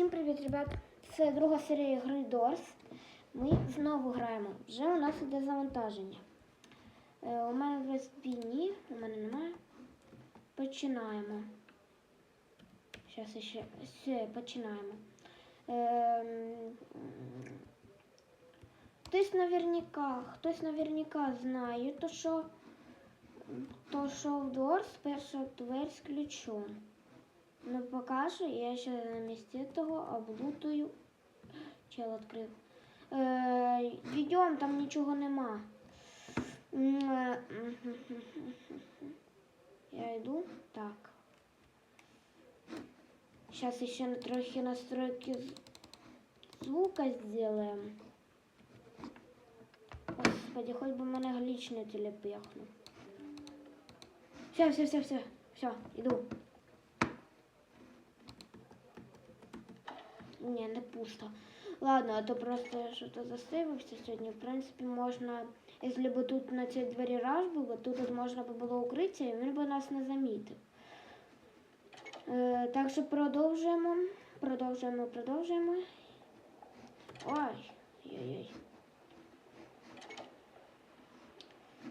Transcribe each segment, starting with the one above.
Всім привіт, ребят! Це друга серія гри Doors. Ми знову граємо. Вже у нас іде завантаження. Е, у мене в спині, у мене немає. Починаємо. Зараз ще все, починаємо. Ем, хтось наверняка, хтось наверняка знає, то що, то що в Doors перша дверь з ключом. Ну покажу, я ще на місці того облутаю. Чел відкрив. Е, Йдем, там нічого нема. Я йду. Так. Сейчас еще трохи настройки звука сделаем. Господи, хоть бы мене гліч не телепехнув. Все, все, все, все, все, іду. Ні, не пусто. Ладно, а то просто що-то засейвився сьогодні. В принципі, можна, якщо б тут на цій двері раж був, тут можна б було укритися, і він би нас не замітив. Е, так що продовжуємо. Продовжуємо, продовжуємо. Ой, ой-ой.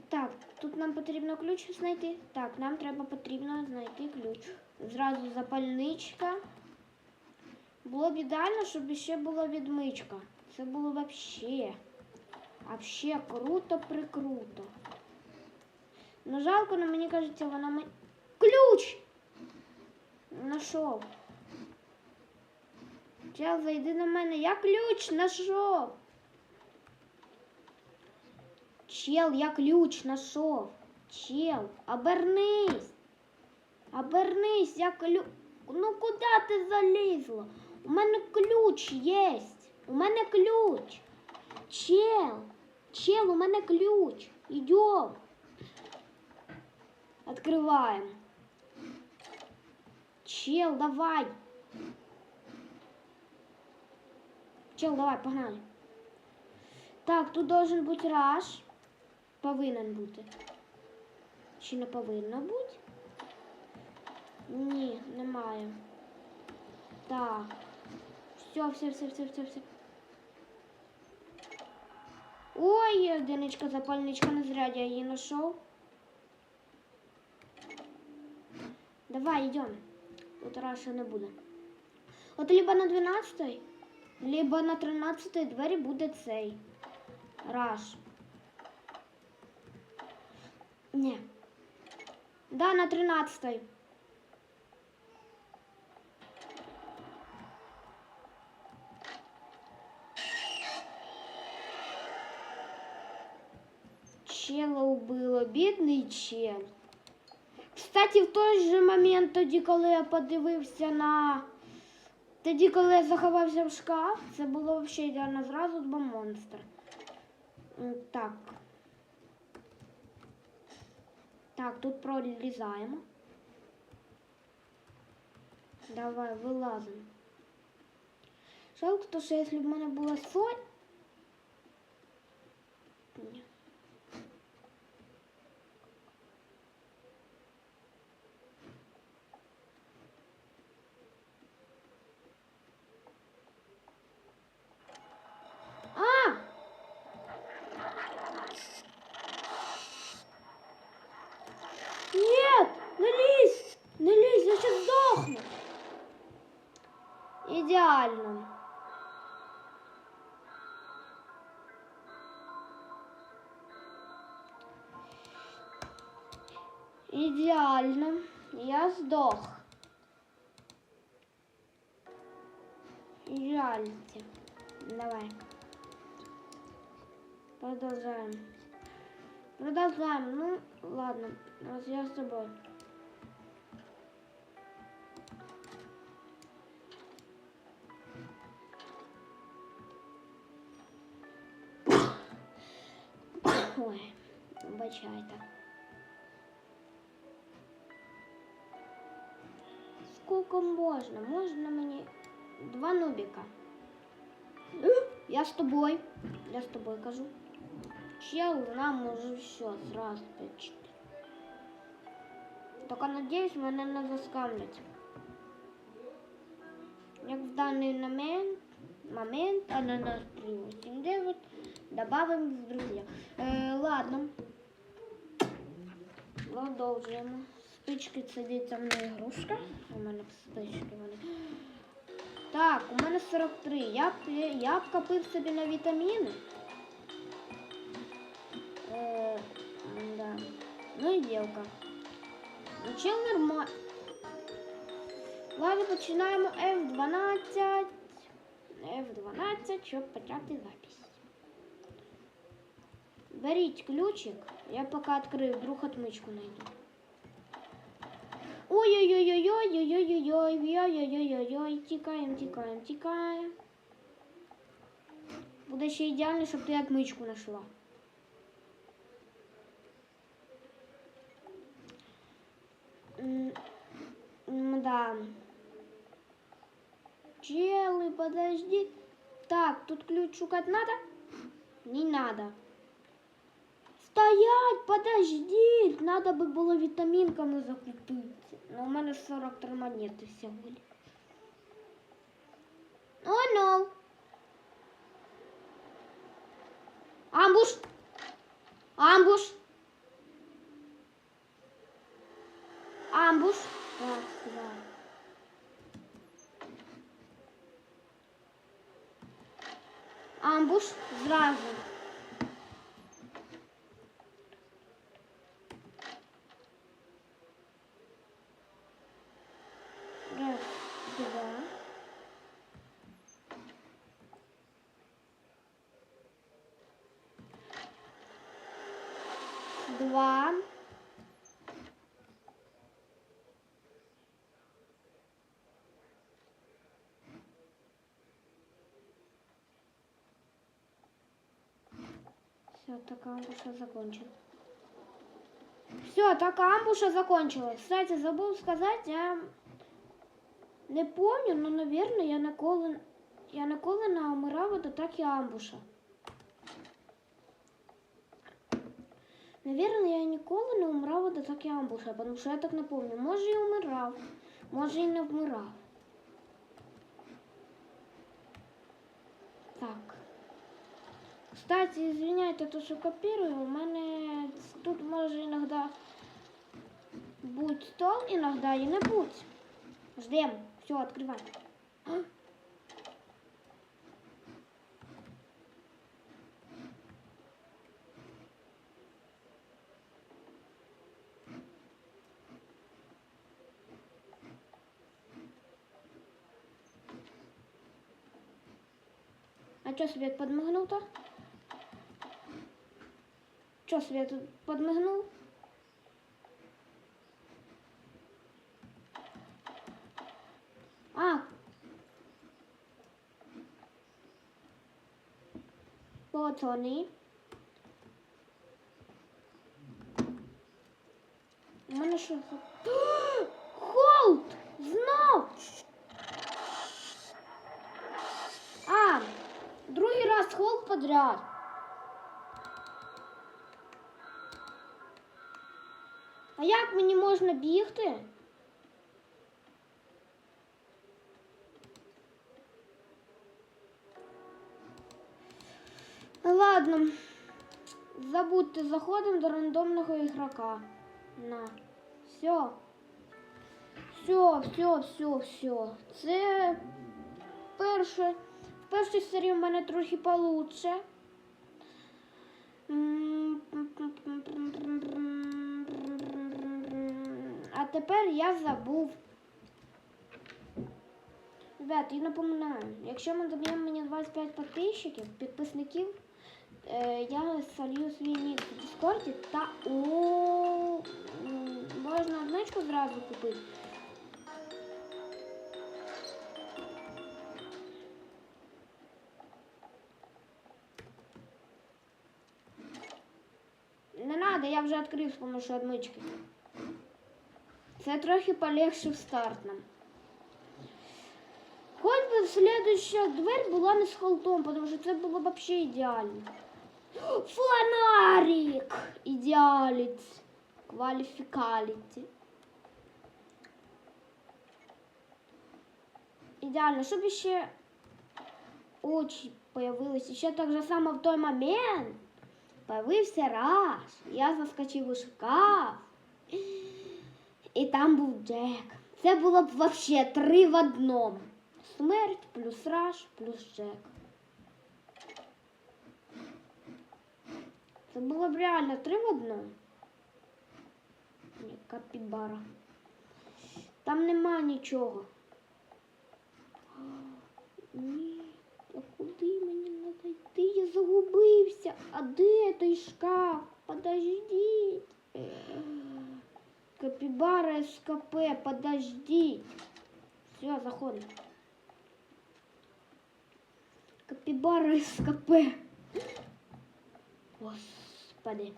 Так, тут нам потрібно ключ знайти. Так, нам треба потрібно знайти ключ. Зразу запальничка. Було б ідеально, щоб ще була відмичка. Це було вообще. Вообще круто прикруто. Ну жалко, але мені кажеться, вона ми. Ключ! Нашов. Чел, зайди на мене. Я ключ нашов. Чел, я ключ нашов. Чел, обернись. Обернись, я ключ. Ну куди ти залізла? У мене ключ є. У мене ключ. Чел. Чел, у мене ключ. Йдем. Открываем. Чел, давай. Чел, давай, погнали. Так, тут должен бути раш. Повинен бути. Чи не повинно бути? Ні, немає. Так. Все, все, все, все, все, все. Ой, одиничка, запальничка на зряді, я її знайшов. Давай, йдемо. Тут раша не буде. От либо на 12, либо на 13 двері буде цей. Раш. Ні. Да, на 13. Убило, бідний чел. Кстати, в той же момент, тоді, коли я подивився на. Тоді, коли я заховався в шкаф, це було взагалі ідеально зразу два монстри. Так. Так, тут пролізаємо. Давай, вилазимо. Жалко, що якщо б в мене була соль. Ідеально. Я здох. Жальте. Давай. Продолжаем. Продолжаем. Ну, ладно. Раз я с тобой. Ой, вибачайте. Сколько можна? Можна мені два нубіка. Е, Я з тобою. Я з тобою кажу. Чел нам уже все сразу печет. Только надеюсь, мене не заскамлять. як в даний момент, момент ананас 389 добавим в друзья. Е, ладно. Продовжуємо. Спички це дивіться в мене ігрушка. У мене спички вони. Так, у мене 43. Я я б копив собі на вітаміни. Е, да. Ну і дівка. Ну, чел нормально. Ладно, починаємо F12. F12, щоб почати запись. Беріть ключик. Я поки відкрию, вдруг отмичку найду. Ой-ой-ой-ой-ой-ой-ой-ой-ой, ой-ой-ой-ой-ой, тікаємо, тікаємо, тікаємо. Буде ще ідеально, щоб ти отмичку знайшла. М, м, Да. Челы, подожди. Так, тут ключ шукать надо? Не надо. Стоять, подожди, надо бы было витаминками закупить, Но у мене 43 монети всього. О, ну, oh, ну. no. Амбуш. Амбуш. Амбуш. Так, да. Амбуш сразу. Все, так амбуша закончилась. Все, так амбуша закончилась. Кстати, забыл сказать, я не помню, но, наверное, я наколи, я наколи не умирала до так і амбуша. Наверное, я ніколи не умирала до так і амбуша, тому що я так не помню. Може і умирав, може і не вмирав. Так. Кстати, извиняйте, то, що копірую, у мене тут може іноді будь стол, іноді і не будь. Ждем. Все, открывай. А что свет подмигнул-то? Что свет тут подмигнул? А. Пацани. У мене що? за- Холд! Знов! А, другий раз холд подряд. А як мені можна бігти? Ладно. Забудьте, заходимо до рандомного ігрока. На. Все. Все, все, все, все. Це перше. В першій серії в мене трохи получше. А тепер я забув. Ребят, я напоминаю, якщо ми доб'ємо мені 25 підписчиків, підписників, е, я солью свій нік в Дискорді та о, можна одничку зразу купити. Не надо, я вже відкрив з помощью однички. Це трохи полегше в стартном. Хоть бы следующая дверь была не с холтом, потому что это было вообще идеально. Фонарик! идеалец, Квалификалити. Идеально. Чтобы еще очі появилось. Еще так же само в той момент появился раз. Я заскочил в шкаф. І там був Джек. Це було б вообще три в одному. Смерть плюс раш плюс Джек. Це було б реально три в одному. Капібара. Там нема нічого. Ні, а куди мені треба йти? Я загубився. А де той шкаф? Подождіть. Капібара СКП, подождіть. Все, заходимо. Капібара СКП. Господи.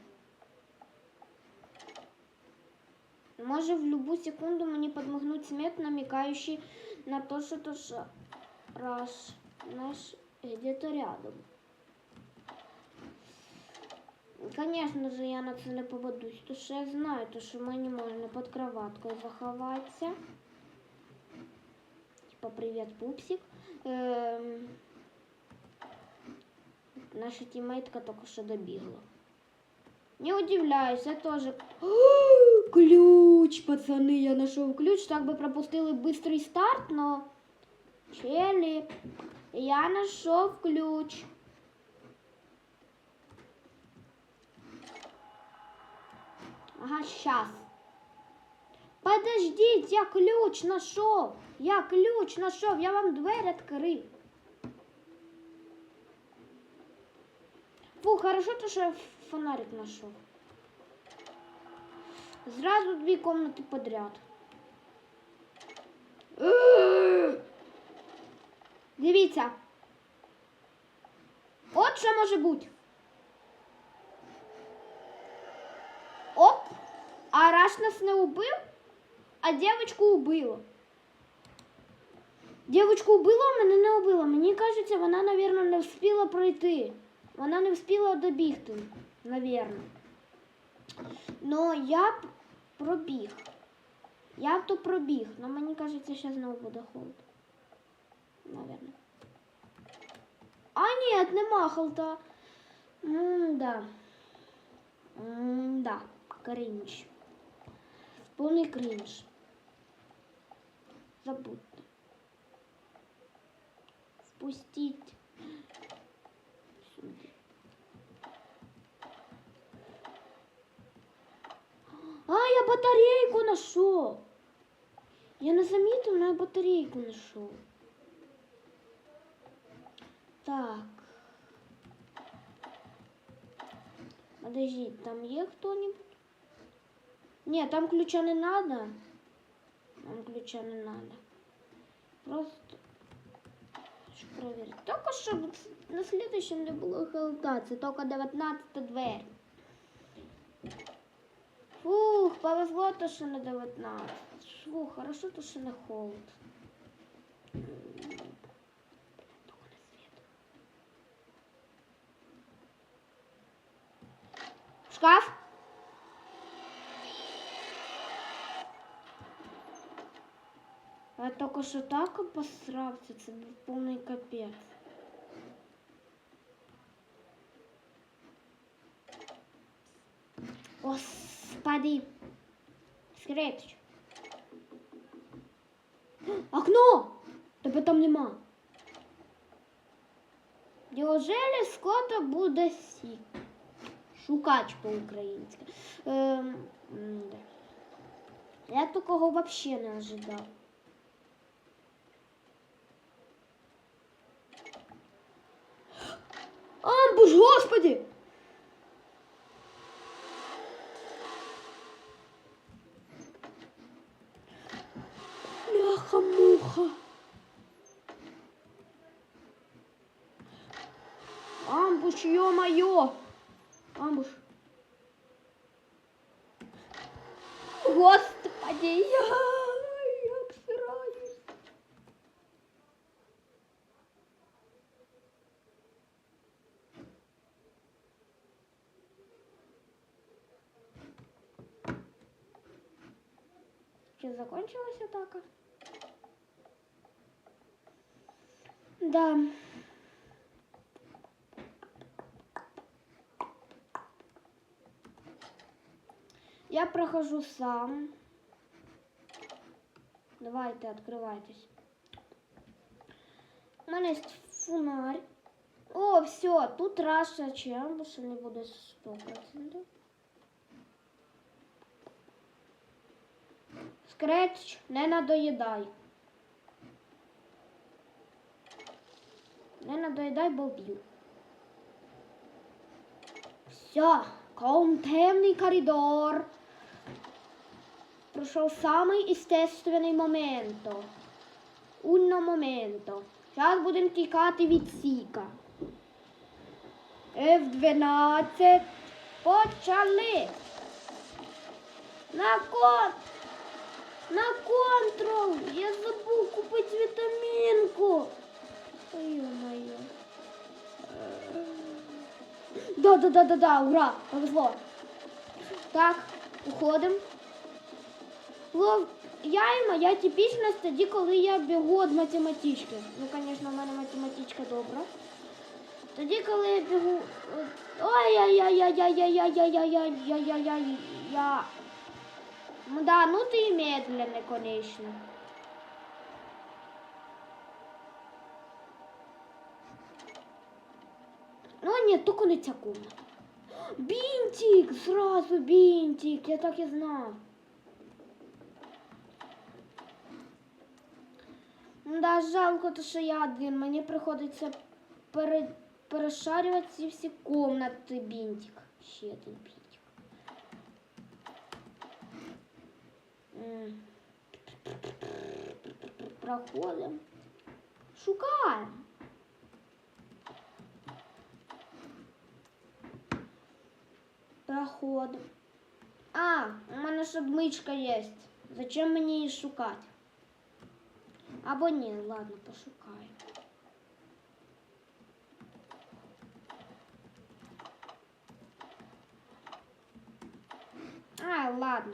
Може в любую секунду мені подмигнуть смерть, намекающий на то, что то что раз наш где-то рядом. Конечно же, я на це не поведусь, то що я знаю, то що мені можна під кроваткою заховатися. Типа, привіт, пупсик. Ем... Наша тімейтка тільки що добігла. Не удивляюсь, я тоже. Ключ, пацаны, я нашел ключ. Так бы пропустили быстрый старт, но... Чели, я нашел ключ. Ага, сейчас. Подождите, я ключ нашел. Я ключ нашел, я вам дверь открыл. Фу, хорошо, то, що я фонарик знайшов. Зразу дві комнати подряд. Дивіться. От що може бути. Оп! А Раш нас не убив, а дівчинку убило. Дівчинку убило, а мене не убило. Мені кажеться, вона, мабуть, не встигла пройти. Вона не встигла добігти, навірно. Но я пробіг. Я то пробіг, но мені кажеться, що знову буде холод. Наверно. А ні, нема холода. М-да. М-да. Кринж. Повний кринж. Забудьте. Спустіть. Сюди. А, я батарейку нашел. Я не заметил, но я батарейку нашел. Так. Подожди, там є кто-нибудь? Нет, там ключа не надо. Там ключа не надо. Просто хочу проверить. Только чтобы на следующем не было холода. Только 19 дверь. Фух, повезло то, що не 19. Фух, хорошо то, що не холод. Шкаф? Я тільки що так обосрався, це був повний капець. Господи. Скрипч. Окно! Тебе там нема. Неужели скоро буде сік? Шукач по-українськи. Ем. Я такого вообще не ожидав. Боже, господи! господи! Муха. Амбуш, ё-моё! Амбуш. Закончилась атака? Да. Я прохожу сам. Давайте, открывайтесь. У мене є фонарь. О, все, тут Раша чем, що не буде 100%. Скретч, не надоїдай. Не надоїдай, бо б'ю. Все, ком темний коридор. Пройшов самий естественний момент. Унно моменто. Зараз будемо тікати від Сіка. F12. Почали. На код. На контрол. Я забув купити вітамінку. Ой, ё-моё. Да, да, да, да, да, ура, повезло. Так, уходимо. Лов... Я і моя типічність тоді, коли я бігу від математички. Ну, звісно, в мене математичка добра. Тоді, коли я бігу. Ой-яй-яй-яй-яй-яй-яй-яй-яй-яй-яй-яй. Ну да, ну ти і медленний, конечно. Ну, нет, только не ця комната. Бинтик! Сразу бинтик! Я так і знав. Ну Да, жалко, то, що я один. Мені приходиться пере... перешарювати ці всі комнати бінтик. Ще один бінтик. Проходимо. Шукаємо. Проходимо. А, у мене ж одмичка є. Зачем мені її шукати? Або ні, ладно, пошукаю. А, ладно.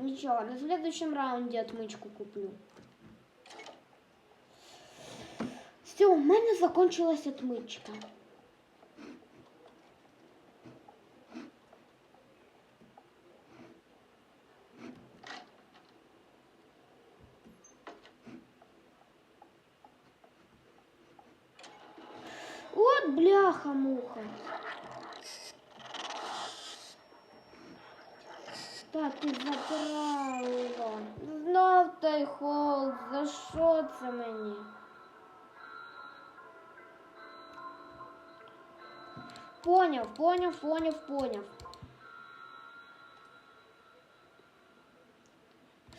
Ничего, на следующем раунде отмычку куплю. Все, у меня закончилась отмычка. Та ти заправила. Знов той холд. За що це мені? Поняв, поняв, поняв, поняв.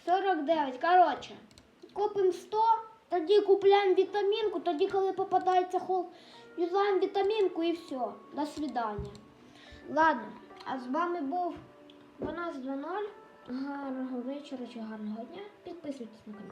49. Коротше, купимо 100, тоді купляємо вітамінку, тоді, коли попадається холод, юзаємо вітамінку і все. До свидання. Ладно, а з вами був 12.00. Гарного вечора чи гарного дня. Підписуйтесь на канал.